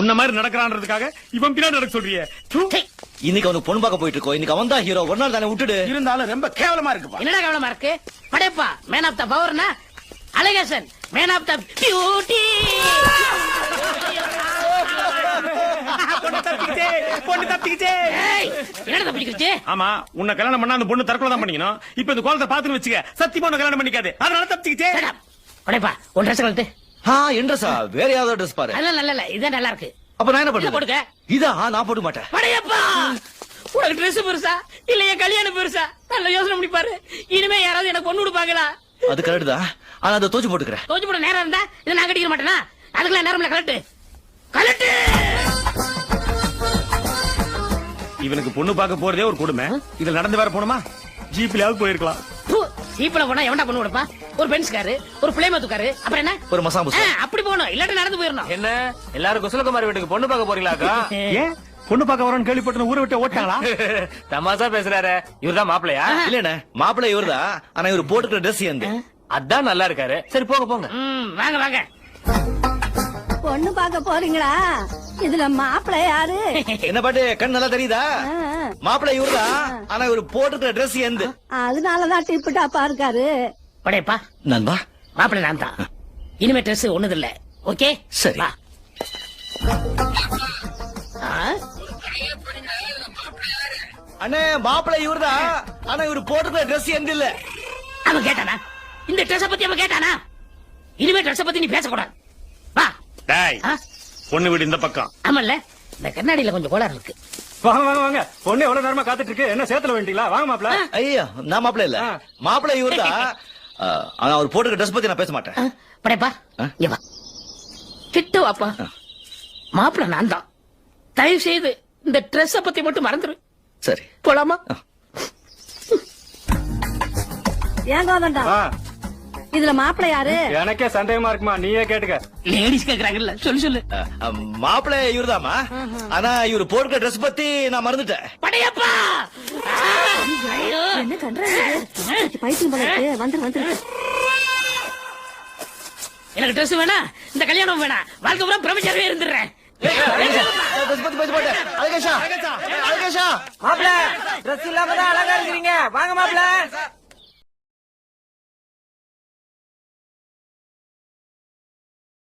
உன்ன மாதிரி நடக்கிறான்றதுக்காக இவன் பின்னாடி நடக்க சொல்றியே. இன்னைக்கு அவனுக்கு பொண்ணு பார்க்க போயிட்டு இருக்கோம். இன்னைக்கு அவன் தான் ஹீரோ ஒரு நாள் தானே விட்டுடு. இருந்தாலும் ரொம்ப கேவலமா இருக்குப்பா. என்னடா கவனமா இருக்கு? படைப்பா. மேன் ஆஃப் த பவர்னா Alagesan. Man of the beauty பொண்ணு தப்பிக்கிச்சே. என்னடா பிடிக்கிச்சு ஆமா உன்னை கல்யாணம் பண்ணா அந்த பொண்ணு தற்கொலை தான் பண்ணிக்கணும். இப்ப இந்த கோலத்தை பாத்துன்னு வச்சுக்க சத்தியமா உன்னை கல்யாணம் பண்ணிக்காது. அதனால தப்பிச்சுக்கிச்சே. படைப்பா உன் ட்ரெஸ் கழட்டு ஆ என்றசா வேற யாராவது ட்ரெஸ் பாரு. அதெல்லாம் நல்ல இல்ல இதான் நல்லா இருக்கு. அப்ப நான் என்ன இதை பண்ணுவேன் போடுங்க. இதா? நான் போட மாட்டேன். படையப்பா உனக்கு ட்ரெஸ் பெருசா? இல்ல என் கல்யாணம் பெருசா? நல்ல யோசனை பண்ணி பாரு. இனிமே யாராவது எனக்கு பொண்ணு கொடுப்பாங்களா? அது கரெக்ட் தான். ஆனா அதை தோச்சு போட்டுக்கிறேன். தோச்சு போட நேரம் இருந்தா இதை நான் கட்டிக்க மாட்டேனா? அதுக்கெல்லாம் நேரம் இல்ல கலட்டு கலட்டு இவனுக்கு பொண்ணு பார்க்க போறதே ஒரு கொடுமை. இதுல நடந்து வேற போணுமா? ஜீப்லயாவது போயிருக்கலாம். ஜீப்ல போனா எவன்டா பொண்ணு கொடுப்பா? ஒரு பென்ஸ் காரு ஒரு பிளேமத்து காரு அப்புறம் என்ன? ஒரு மசாலா ஆ, அப்படி போகணும். இல்லாட்டி நடந்து போயிடணும் என்ன? எல்லாரும் குசலகுமாரி வீட்டுக்கு பொண்ணு பார்க்க போறீங்களாக்கா? ஏன்? பொண்ணு பார்க்க வரணும்னு கேள்விப்பட்டு ஊரை விட்டு ஓட்டாங்களா? தமாசா பேசுறாரு. இவர்தான் மாப்பிளையா இல்லண்ணே மாப்பிள்ளை இவர்தான். ஆனா இவர் போட்டுக்கிற ட்ரெஸ் எந்த அதான் நல்லா இருக்காரு. சரி போங்க போங்க. ம், வாங்க வாங்க. பொண்ணு பார்க்க போறீங்களா? இதுல மாப்பிள்ளை யாரு? என்ன பாட்டு? கண் நல்லா தெரியுதா? மாப்பிள்ளை இவர்தான். ஆனா இவர் போட்டுக்கிற ட்ரெஸ் எந்த? அதனாலதான் டிப்பு டாப்பா இருக்காரு படையப்பா நண்பா. மாப்பிள்ளை நான் தான். இனிமே ட்ரெஸ் ஒண்ணுது இல்ல. ஓகே? சரி. அண்ணே மாப்பிள்ளை இவர்தான். ஆனா இவர் போட்டுக்கிற ட்ரெஸ் எந்த இல்ல? அவன் கேட்டானா? இந்த ட்ரெஸ் பத்தி அவன் கேட்டானா? இனிமே ட்ரெஸ் பத்தி நீ பேசக்கூடாது. டேய் ஆ, பொண்ணு வீடு இந்த பக்கம். ஆமால்ல இந்த கண்ணாடியில கொஞ்சம் கோளாறு இருக்கு. வாங்க வாங்க வாங்க. பொண்ணு எவ்வளவு நேரமா காத்துட்டு இருக்கு? என்ன சேத்துல வேண்டிங்களா வாங்க மாப்பிள ஐயா நான் மாப்பிள்ளை இல்ல. மாப்பிள்ளை இவர்தான். ஆ, ஆனா அவர் போட்டுக்கிற ட்ரெஸ் பத்தி நான் பேச மாட்டேன். படைப்பா ஆ? இங்க வா. கிட்ட வாப்பா. மாப்பிள்ளை நான் தான். தயவு செய்து இந்த ட்ரெஸ் பத்தி மட்டும் மறந்துரு. சரி. போலாமா? ஏன் கோதண்டா இதுல மாப்பிள்ளை யாரு? எனக்கே சந்தேகமா இருக்குமா? நீயே கேட்டுக்க. லேடிஸ் கேக்குறாங்கல்ல. சொல்லு சொல்லு. மாப்பிள்ளை இவர்தாம்மா. ஆனா இவர் போட்டுக்கிற ட்ரெஸ் பத்தி நான் மறந்துட்டேன். படையப்பா. என்ன கண்டாரு பைத்தியம் போல இருக்கு. வந்துரு வந்துரு. எனக்கு ட்ரெஸ் வேணாம் இந்த கல்யாணம் வேணாம் வாழ்க்கை பூரா பிரபஞ்சரவே இருந்துடுறேன். ட்ரெஸ் பத்தி பேச மாட்டேன் அழகேஷா அழகேஷா. மாப்பிள ட்ரெஸ் இல்லாம தான் அழகா இருக்கிறீங்க. வாங்க மாப்பிள.